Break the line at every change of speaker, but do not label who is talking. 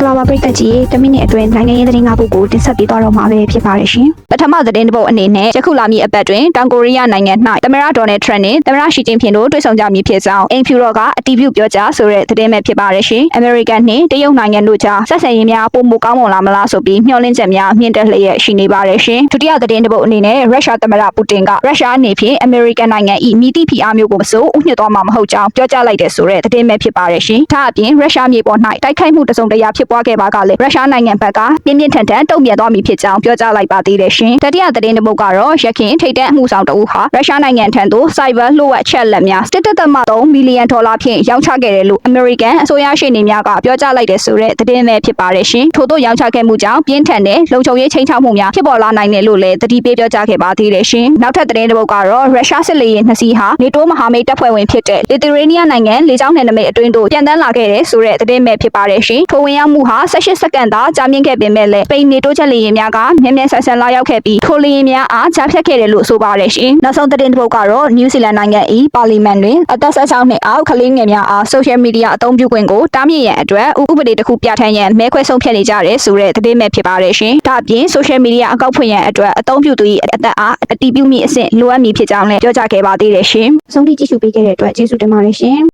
္ဂလာပါပရိသတ်ကြီးတမိနစ်အတွင်းနိုင်ငံရေးသတင်း၅ပုဒ်ကိုတင်ဆက်ပေးသွားတော့မှာပဲဖြစ်ပါတယ်ရှင်ပထမသတင်းတစ်ပုဒ်အနေနဲ့ယခုလာမည့်အပတ်တွင်တောင်ကိုရီးယားနိုင်ငံ၌သမ္မတဒေါ်နယ်ထရန့်နှင့်သမ္မတရှီကျင်းဖျင်တို့တွေ့ဆုံကြမည်ဖြစ်ကြောင်းအိမ်ဖြူတော်ကအတည်ပြုပြောကြားဆိုတဲ့သတင်းပဲဖြစ်ပါတယ်ရှင်အမေရိကန်နှင့်တရုတ်နိုင်ငံတို့ကြားဆက်ဆံရေးများပုံမကောင်းမွန်လာမလားဆိုပြီးမျှော်လင့်ချက်များမြင့်တက်လျက်ရှိနေပါတယ်ရှင်ဒုတိယသတင်းတစ်ပုဒ်အနေနဲ့ရုရှားသမ္မတပူတင်ကရုရှားအနေဖြင့်အမေရိကန်နိုင်ငံ၏မိတိဖိအားမျိုးကိုမစိုးဥညွှတ်သွားမှာမဟုတ်ကြောင်းပြောကြားလိုက်တဲ့ဆိုတဲ့သတင်းပဲဖြစ်ပါတယ်ရှင်ဒါအပြင်ရုရှားမြေပေါ်၌တိုက်ခိုက်မှုတစုံတရာဖြစ်ပွားခဲ့ပါကလည်းရုရှားနိုင်ငံဘက်ကပြင်းပြင်းထန်ထန်တုံ့ပြန်သွားမည်ဖြစ်ကြောင်းပြောကြားလိုက်ပါသေးတယ်ရှင်တတိယသတင်းတစ်ပုဒ်ကတော့ရခိုင်ထိတ်တန့်အမှုဆောင်တအုပ်ဟာရုရှားနိုင်ငံထံသို့ cyber လှုပ်ဝက်ချက်လက်များ1.3မီလီယံဒေါ်လာဖြင့်ရောင်းချခဲ့တယ်လို့အမေရိကန်အစိုးရရှေ့နေများကပြောကြားလိုက်တဲ့ဆိုတဲ့သတင်းပဲဖြစ်ပါတယ်ရှင်ထို့သောရောင်းချခဲ့မှုကြောင့်ပြင်းထန်တဲ့လုံခြုံရေးချိန်ချမှုများဖြစ်ပေါ်လာနိုင်တယ်လို့လည်းသတိပေးပြောကြားခဲ့ပါသေးတယ်ရှင်နောက်ထပ်သတင်းတစ်ပုဒ်ကတော့ရုရှားစစ်လေယာဉ်နှစ်စီးဟာနေတိုးမဟာမိတ်တပ်ဖွဲ့ဝင်ဖြစ်တဲ့လီသီရေးနီးယားနိုင်ငံလေကြောင်းနယ်နိမိတ်အတွင်းသို့ပြန်တန်းလာခဲ့တဲ့ဆိုတဲ့သတင်းပဲဖြစ်ပါတယ်ရှင်ထိုဝင်ရောက်မှုဟာ18စက္ကန့်သာကြာမြင့်ခဲ့ပေမဲ့လည်းပိန်နေတိုးချက်လေယာဉ်များကမြင်းမြန်းဆန်ဆန်လာရောက်ခဲ့ပြီးထိုလေယာဉ်များအားကြားဖြတ်ခဲ့တယ်လို့ဆိုပါတယ်ရှင်နောက်ဆုံးသတင်းတစ်ပုဒ်ကတော့နယူးဇီလန်နိုင်ငံ၏ပါလီမန်တွင်အသက်16နှစ်အောက်ကလေးငယ်များအားဆိုရှယ်မီဒီယာအသုံးပြုခွင့်ကိုတားမြစ်ရန်အတွက်ဥပဒေတစ်ခုပြဋ္ဌာန်းရန်မဲခွဲဆုံးဖြတ်နေကြတယ်ဆိုတဲ့သတင်းပဲဖြစ်ပါတယ်ရှင်ဒါအပြင်ဆိုရှယ်မီဒီယာအကောက်ဖွင့်ရန်အတွက်အသုံးပြုသူ၏အသက်အားအတည်ပြုမိအဆင့်လိုအပ်မည်ဖြစ်ကြောင်းလည်းပြောကြားခဲ့ပါသေးတယ်ရှင်ဆုံးဖြတ်ကြည့်ရှုပေးခဲ့တဲ့အတွက်ကျေးဇူးတင်ပါတယ်ရှင်